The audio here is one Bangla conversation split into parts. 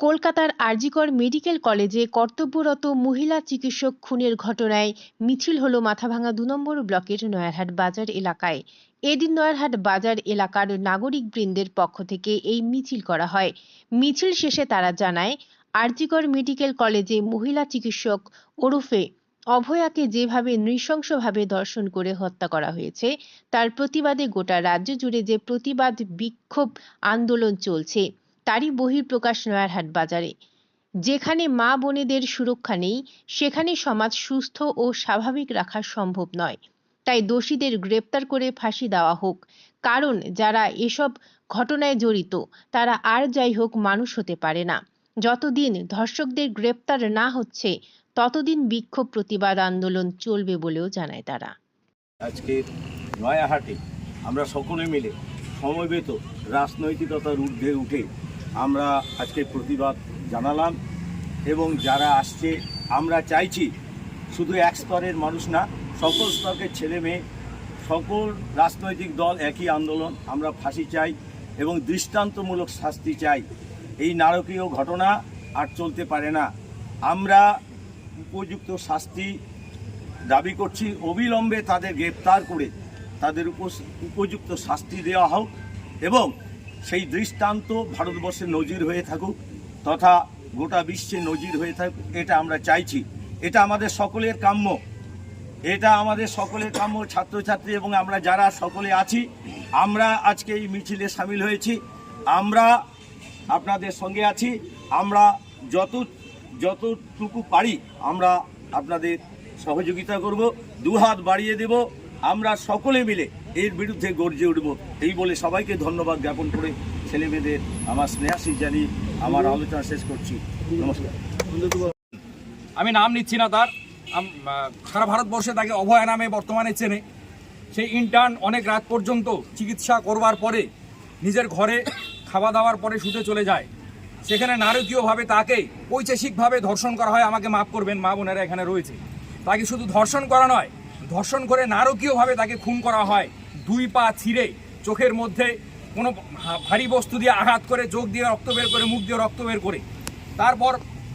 কলকাতার আরজিকর মেডিকেল কলেজে কর্তব্যরত মহিলা চিকিৎসক খুনের ঘটনায় মিছিল হলো মাথাভাঙা দু নম্বর ব্লকের নয়ারহাট বাজার এলাকায়। এদিন নয়ারহাট বাজার এলাকার নাগরিক বৃন্দের পক্ষ থেকে এই মিছিল করা হয়। মিছিল শেষে তারা জানায়, আরজিকর মেডিকেল কলেজে মহিলা চিকিৎসক ওরফে অভয়াকে যেভাবে নৃশংসভাবে ধর্ষণ করে হত্যা করা হয়েছে, তার প্রতিবাদে গোটা রাজ্য জুড়ে যে প্রতিবাদ বিক্ষোভ আন্দোলন চলছে তারই বহিঃপ্রকাশ নয়ারহাট বাজারে। যেখানে মা বোনেদের সুরক্ষা নেই, সেখানে সমাজ সুস্থ ও স্বাভাবিক রাখা সম্ভব নয়। তাই দোষীদের গ্রেপ্তার করে ফাঁসি দেওয়া হোক। কারণ যারা এসব ঘটনায় জড়িত, তারা আর যাই হোক মানুষ হতে পারে না। যতদিন ধর্ষকদের গ্রেপ্তার না হচ্ছে, ততদিন বিক্ষোভ প্রতিবাদ আন্দোলন চলবে বলেও জানায় তারা। আজকে নয়াহাটে আমরা সকলে মিলে সমবেত রাজনৈতিকতার ঊর্ধ্বে উঠে আমরা আজকে প্রতিবাদ জানালাম এবং যারা আসছে, আমরা চাইছি শুধু এক স্তরের মানুষ না, সকল স্তরের ছেলে মেয়ে, সকল রাজনৈতিক দল একই আন্দোলন, আমরা ফাঁসি চাই এবং দৃষ্টান্তমূলক শাস্তি চাই। এই নারকীয় ঘটনা আর চলতে পারে না। আমরা উপযুক্ত শাস্তি দাবি করছি, অবিলম্বে তাদের গ্রেপ্তার করে তাদের উপযুক্ত শাস্তি দেওয়া হোক এবং সেই দৃষ্টান্ত ভারতবর্ষে নজির হয়ে থাকুক তথা গোটা বিশ্বে নজির হয়ে থাকুক, এটা আমরা চাইছি। এটা আমাদের সকলের কাম্য। এটা আমাদের সকলের কাম্য ছাত্রছাত্রী এবং আমরা যারা সকলে আছি, আমরা আজকে এই মিছিলে সামিল হয়েছি। আমরা আপনাদের সঙ্গে আছি। আমরা যত, যতটুকু পারি আমরা আপনাদের সহযোগিতা করব, দুহাত বাড়িয়ে দেব। আমরা সকলে মিলে এর বিরুদ্ধে গর্জে উঠব। এই বলে সবাইকে ধন্যবাদ জ্ঞাপন করে ছেলে মেয়েদের আমার স্নেহাশী জানিয়ে আমার আলোচনা শেষ করছি। নমস্কার। আমি নাম নিচ্ছি না তার। সারা ভারতবর্ষে তাকে অভয়া নামে বর্তমানে চেনে। সেই ইন্টার্ন অনেক রাত পর্যন্ত চিকিৎসা করবার পরে নিজের ঘরে খাওয়া দাওয়ার পরে শুতে চলে যায়। সেখানে নারকীয়ভাবে তাকে ঐতিহাসিকভাবে ধর্ষণ করা হয়। আমাকে মাফ করবেন, মা বোনেরা এখানে রয়েছে। তাকে শুধু ধর্ষণ করা নয়, ধর্ষণ করে নারকীয়ভাবে তাকে খুন করা হয়। দুই পা ছিঁড়ে চোখের মধ্যে কোনো ভারী বস্তু দিয়ে আঘাত করে, চোখ দিয়ে রক্ত বের করে, মুখ দিয়ে রক্ত বের করে। তারপর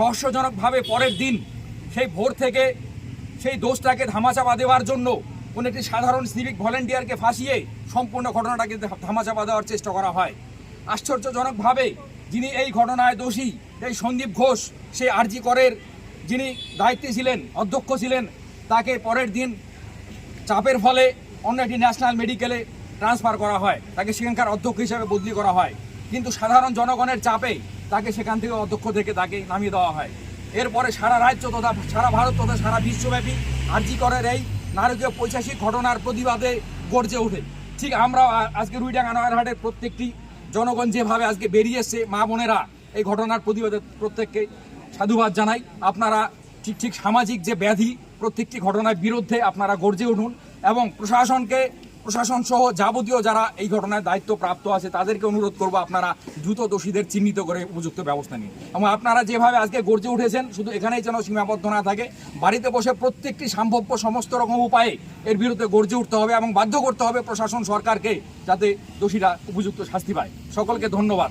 রহস্যজনকভাবে পরের দিন সেই ভোর থেকে সেই দোষটাকে ধামাচাপা দেওয়ার জন্য কোনো একটি সাধারণ সিভিক ভলেন্টিয়ারকে ফাঁসিয়ে সম্পূর্ণ ঘটনাটাকে ধামাচাপা দেওয়ার চেষ্টা করা হয়। আশ্চর্যজনকভাবে যিনি এই ঘটনায় দোষী এই সন্দীপ ঘোষ, সেই আরজি করের যিনি দায়িত্বে ছিলেন, অধ্যক্ষ ছিলেন, তাকে পরের দিন চাপের ফলে অন্য একটি ন্যাশনাল মেডিকেলে ট্রান্সফার করা হয়। তাকে সেখানকার অধ্যক্ষ হিসেবে বদলি করা হয়। কিন্তু সাধারণ জনগণের চাপে তাকে সেখান থেকে অধ্যক্ষ থেকে তাকে নামিয়ে দেওয়া হয়। এরপরে সারা রাজ্য তথা সারা ভারত তথা সারা বিশ্বব্যাপী আরজি করের এই নারকীয় পৈশাসিক ঘটনার প্রতিবাদে গর্জে ওঠে। ঠিক আমরা আজকে রুইডাঙ্গা নয়ারহাটের প্রত্যেকটি জনগণ যেভাবে আজকে বেরিয়ে এসছে, মা বোনেরা এই ঘটনার প্রতিবাদে প্রত্যেককে সাধুবাদ জানাই। আপনারা ঠিক ঠিক সামাজিক যে ব্যাধি প্রত্যেকটি ঘটনার বিরুদ্ধে আপনারা গর্জে উঠুন। এবং প্রশাসনকে প্রশাসন সহ যাবতীয় যারা এই ঘটনায় দায়িত্ব প্রাপ্ত আছে, তাদেরকে অনুরোধ করব আপনারা দ্রুত দোষীদের চিহ্নিত করে উপযুক্ত ব্যবস্থা নিন। এবং আপনারা যেভাবে আজকে গর্জে উঠেছেন, শুধু এখানেই যেন সীমাবদ্ধ না থাকে, বাড়িতে বসে প্রত্যেকটি সম্ভাব্য সমস্ত রকম উপায়ে এর বিরুদ্ধে গর্জে উঠতে হবে এবং বাধ্য করতে হবে প্রশাসন সরকারকে, যাতে দোষীরা উপযুক্ত শাস্তি পায়। সকলকে ধন্যবাদ।